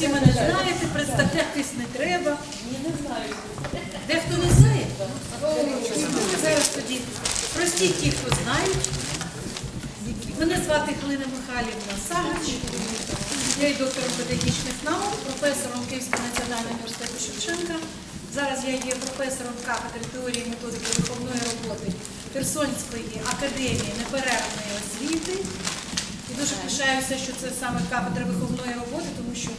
всі мене знаєте, представлятись не треба. Не знаю. Дехто не знає. Зараз тоді простіть ті, хто знають. Мене звати Галина Михайлівна Сагач. Я є доктором педагогічних наук, професором Київського національного університету Шевченка. Зараз я є професором кафедри теорії методики виховної роботи Херсонської академії неперервної освіти. І дуже пишаюся, що це саме кафедра виховної роботи, тому що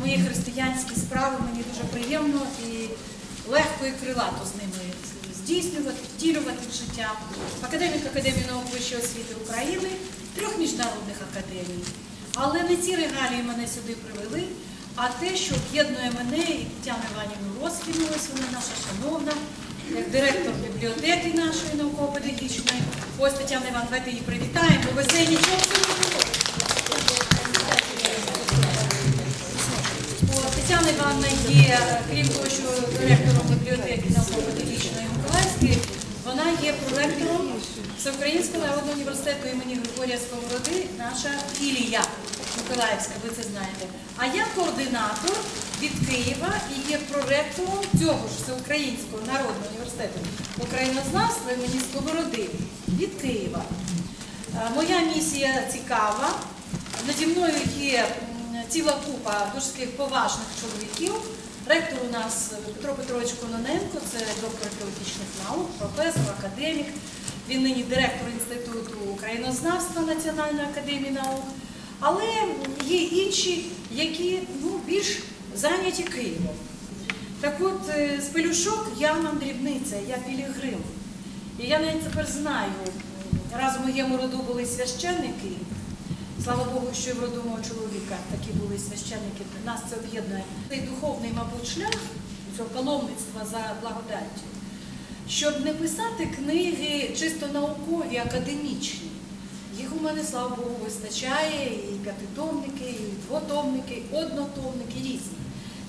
мої християнські справи мені дуже приємно і легко і крилато з ними здійснювати, втілювати в життя. Академік Академії наук вищої освіти України, трьох міжнародних академій. Але не ці регалії мене сюди привели, а те, що об'єднує мене і Тетяну Іванівну Роскіну, вона наша шановна, як директор бібліотеки нашої науково-педагогічної. Ось Тетяна Івановна, давайте її привітаємо, бо без неї нічого крім того, що директором бібліотеки науково-педагогічної Миколаївської, вона є проректором Всеукраїнського народного університету імені Григорія Сковороди, наша філія Миколаївська, ви це знаєте. А я координатор від Києва і є проректором цього ж Всеукраїнського народного університету українознавства імені Сковороди від Києва. Е, Моя місія цікава. Наді мною є ціла купа дуже поважних чоловіків. Ректор у нас Петро Петрович Кононенко, це доктор теоретичних наук, професор, академік. Він нині директор Інституту українознавства Національної академії наук. Але є інші, які ну, більш зайняті Києвом. Так от, е, з пелюшок я мандрівниця, я пілігрим. І я навіть тепер знаю, раз в моєму роду були священники, слава Богу, що і в роду мого чоловіка такі були священники, нас це об'єднує. Цей духовний, мабуть, шлях цього паломництва за благодаттю, щоб не писати книги чисто наукові, академічні. Їх у мене, слава Богу, вистачає, і п'ятитомники, і двотомники, і однотомники різні.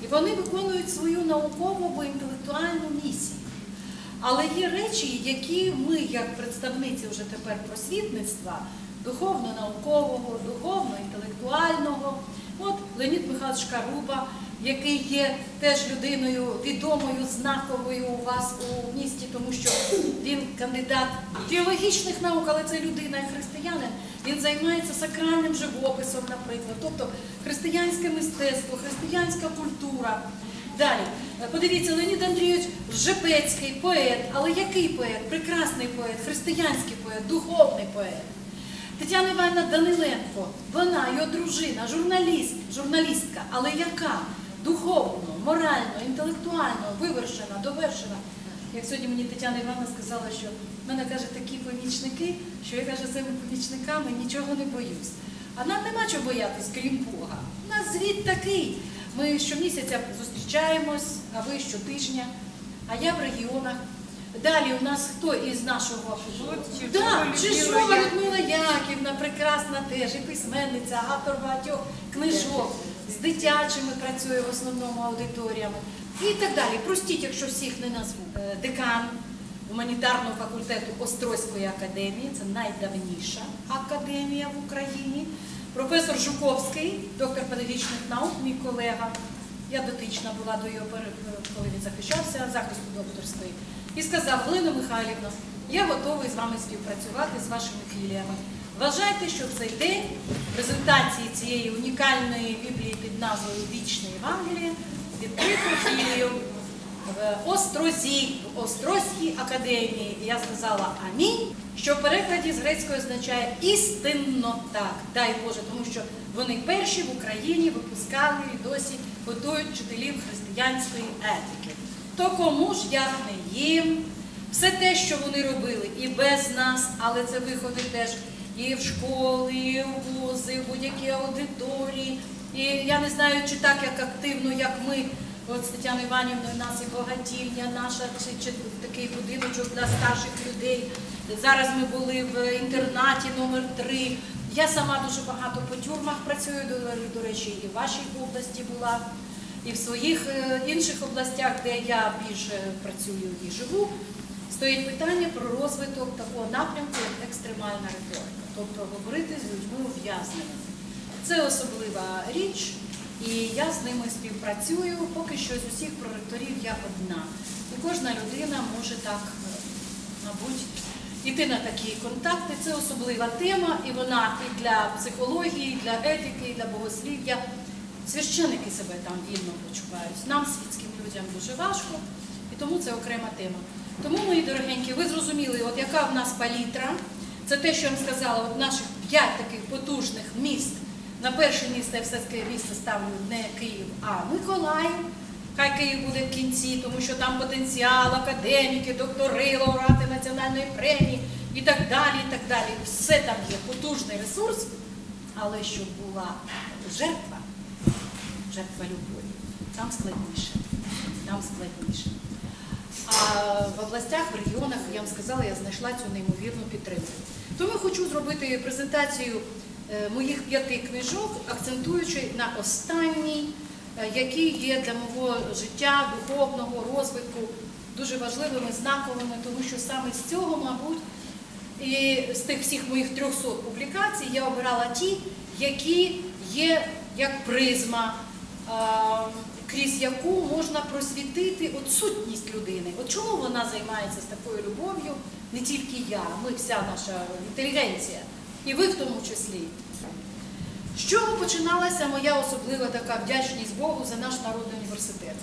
І вони виконують свою наукову або інтелектуальну місію. Але є речі, які ми, як представниці вже тепер просвітництва, духовно-наукового, духовно-інтелектуального, от Леонід Михайлович Каруба, який є теж людиною відомою, знаковою у вас у місті, тому що він кандидат теологічних наук, але це людина і християнин. Він займається сакральним живописом, наприклад, тобто християнське мистецтво, християнська культура. Далі, подивіться, Леонід Андрійович Жепецький поет, але який поет? Прекрасний поет, християнський поет, духовний поет. Тетяна Івановна Даниленко, вона, його дружина, журналіст, журналістка, але яка? Духовно, морально, інтелектуально, вивершена, довершена. Як сьогодні мені Тетяна Івановна сказала, що в мене каже такі помічники, що я каже, цими помічниками нічого не боюсь. А нам нема чого боятись, крім Бога. У нас звіт такий. Ми щомісяця зустрічаємось, а ви щотижня, а я в регіонах. Далі у нас хто із нашого да, Чижова Людмила Яківна, прекрасна теж, і письменниця, автор багатьох книжок, з дитячими працює в основному аудиторіями. І так далі. Простіть, якщо всіх не назву. Е, Декан гуманітарного факультету Острозької академії, це найдавніша академія в Україні. Професор Жуковський, доктор педагогічних наук, мій колега. Я дотична була до його, пере- коли він захищався захисту докторської. І сказав, Галина Михайлівна, я готовий з вами співпрацювати з вашими філіями. Вважайте, що цей день презентації цієї унікальної біблії під назвою Вічне Євангеліє відкрито філію в Острозі, в Острозькій академії. Я сказала амінь, що в перекладі з грецької означає істинно так. Дай Боже, тому що вони перші в Україні випускали і досі готують вчителів християнської етики. То кому ж як не їм? Все те, що вони робили, і без нас, але це виходить теж і в школи, і в вузи, в будь-які аудиторії. І я не знаю, чи так як активно, як ми, от з Тетяною Іванівною, у нас і богатільня наша, чи, чи такий будиночок для старших людей. Зараз ми були в інтернаті номер 3 Я сама дуже багато по тюрмах працюю, до, до речі, і в вашій області була і в своїх е, інших областях, де я більше працюю і живу, стоїть питання про розвиток такого напрямку, як екстремальна риторика, тобто говорити з людьми ув'язненими. Це особлива річ, І я з ними співпрацюю. Поки що з усіх проректорів я одна. І кожна людина може так, е, мабуть, іти на такі контакти. Це особлива тема, і вона і для психології, і для етики, і для богослів'я. Священики себе там вільно почувають. Нам, світським людям, дуже важко, і тому це окрема тема. Тому, мої дорогенькі, ви зрозуміли, от яка в нас палітра. Це те, що я вам сказала, от наших п'ять таких потужних міст. На перше місце я все-таки місце ставлю не Київ, а Миколаїв. Хай Київ буде в кінці, тому що там потенціал, академіки, доктори, лауреати національної премії і так далі. і так далі. Все там є потужний ресурс, але щоб була жертва, жертва любові, там складніше. Там складніше. А в областях, в регіонах, я вам сказала, я знайшла цю неймовірну підтримку. Тому хочу зробити презентацію е, моїх п'яти книжок, акцентуючи на останній, е, який є для мого життя, духовного розвитку дуже важливими, знаковими, тому що саме з цього, мабуть, і з тих всіх моїх 300 публікацій я обирала ті, які є як призма, крізь яку можна просвітити от сутність людини. От чому вона займається з такою любов'ю, не тільки я, ми вся наша інтелігенція, і ви в тому числі. З чого починалася моя особлива така вдячність Богу за наш народний університет?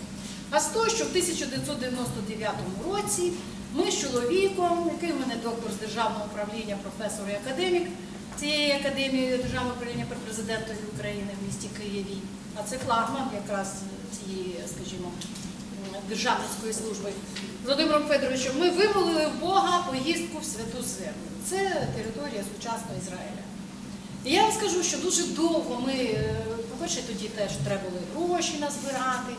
А з того, що в 1999 році ми з чоловіком, який в мене доктор з державного управління, професор і академік цієї академії державного управління президентові України в місті Києві, а це флагман якраз цієї, скажімо, державницької служби. Володимиром Федоровичем ми вимолили в Бога поїздку в Святу Землю. Це територія сучасного Ізраїля. І я вам скажу, що дуже довго ми, е, по-перше, тоді теж треба було гроші назбирати,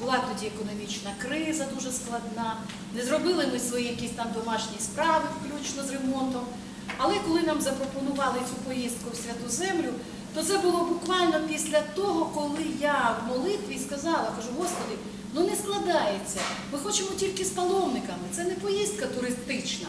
була тоді економічна криза дуже складна, не зробили ми свої якісь там домашні справи, включно з ремонтом. Але коли нам запропонували цю поїздку в Святу Землю, то це було буквально після того, коли я в молитві сказала, кажу, Господи, ну не складається, ми хочемо тільки з паломниками, це не поїздка туристична.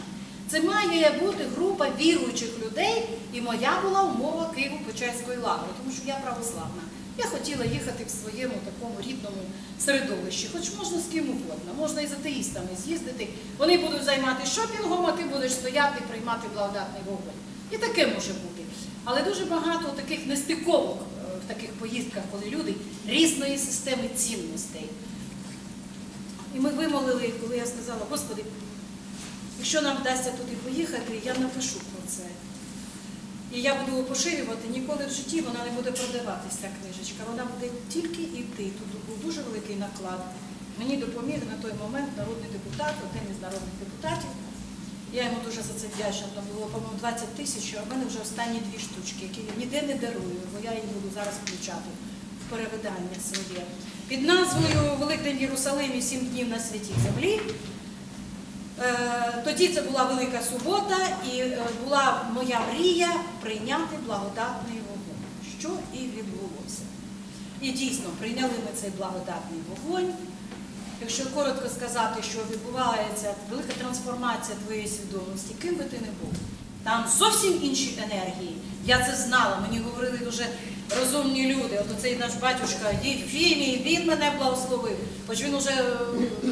Це має бути група віруючих людей, і моя була умова Києво-Печерської лаври, тому що я православна. Я хотіла їхати в своєму такому рідному середовищі, хоч можна з ким угодно, можна і з атеїстами з'їздити. Вони будуть займатися шопінгом, а ти будеш стояти і приймати благодатний вогонь. І таке може бути. Але дуже багато таких нестиковок е, в таких поїздках, коли люди різної системи цінностей. І ми вимолили, коли я сказала, Господи, якщо нам вдасться туди поїхати, я напишу про це. І я буду поширювати, ніколи в житті вона не буде продаватися, книжечка. Вона буде тільки йти. Тут був дуже великий наклад. Мені допоміг на той момент народний депутат, один із народних депутатів. Я йому дуже за це вдячна. Там було, по-моєму, 20 тисяч, а в мене вже останні дві штучки, які я ніде не дарую, бо я їх буду зараз включати в перевидання своє. Під назвою Великдень в Єрусалимі сім днів на святій землі. Е, Тоді це була Велика Субота, і е, була моя мрія прийняти благодатний вогонь, що і відбулося. І дійсно прийняли ми цей благодатний вогонь. Якщо коротко сказати, що відбувається велика трансформація твоєї свідомості, ким би ти не був, там зовсім інші енергії. Я це знала, мені говорили дуже розумні люди. От оцей наш батюшка Єфімій, він мене благословив, хоч він уже,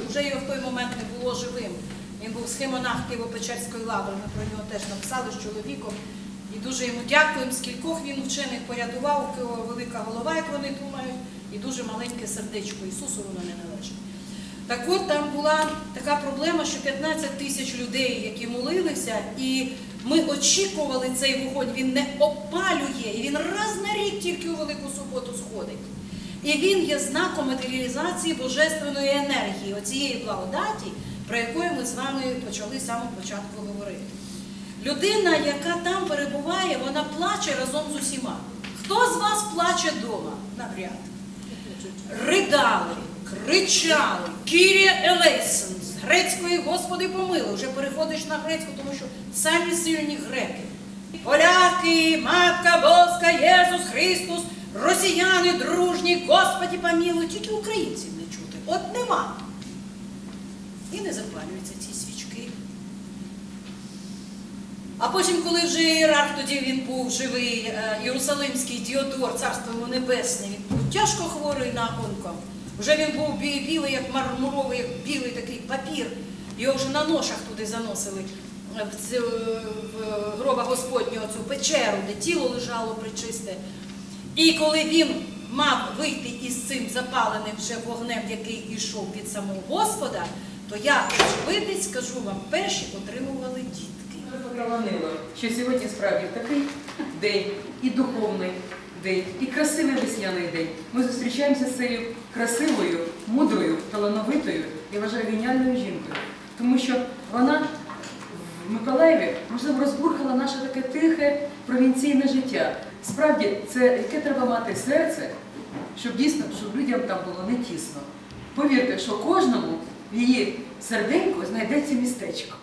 вже його в той момент не було живим. Він був схемонах Києво-Печерської лаври, ми про нього теж написали з чоловіком. І дуже йому дякуємо, скількох він вчених порядував, у кого велика голова, як вони думають, і дуже маленьке сердечко. Ісусу воно не належить. Так от там була така проблема, що 15 тисяч людей, які молилися, і ми очікували цей вогонь, він не опалює, і він раз на рік тільки у Велику суботу сходить. І він є знаком матеріалізації божественної енергії, оцієї благодаті, про яку ми з вами почали з самого початку говорити. Людина, яка там перебуває, вона плаче разом з усіма. Хто з вас плаче вдома? Навряд. Кричали, Кірія Елейсен, з грецької Господи помилуй, вже переходиш на грецьку, тому що самі сильні греки. Поляки, Матка Боска, Єсус Христос, росіяни дружні, Господі помилуй, тільки українців не чути. От нема. І не запалюються ці свічки. А потім, коли вже ієрарх, тоді він був живий, е, Єрусалимський Діодор, царство небесне, він був тяжко хворий на онко. Вже він був білий, як мармуровий, як білий такий папір. Його вже на ношах туди заносили е, в, цю, в гроба Господнього цю печеру, де тіло лежало причисте. І коли він мав вийти із цим запаленим вже вогнем, який йшов від самого Господа, то я, очевидець, скажу вам, перші отримували дітки. Що сьогодні справді такий день, і духовний день, і красивий весняний день. Ми зустрічаємося з цією красивою, мудрою, талановитою, я вважаю, геніальною жінкою. Тому що вона в Миколаєві, можливо, розбурхала наше таке тихе провінційне життя. Справді, це яке треба мати серце, щоб дійсно, щоб людям там було не тісно. Повірте, що кожному в її серденьку знайдеться містечко.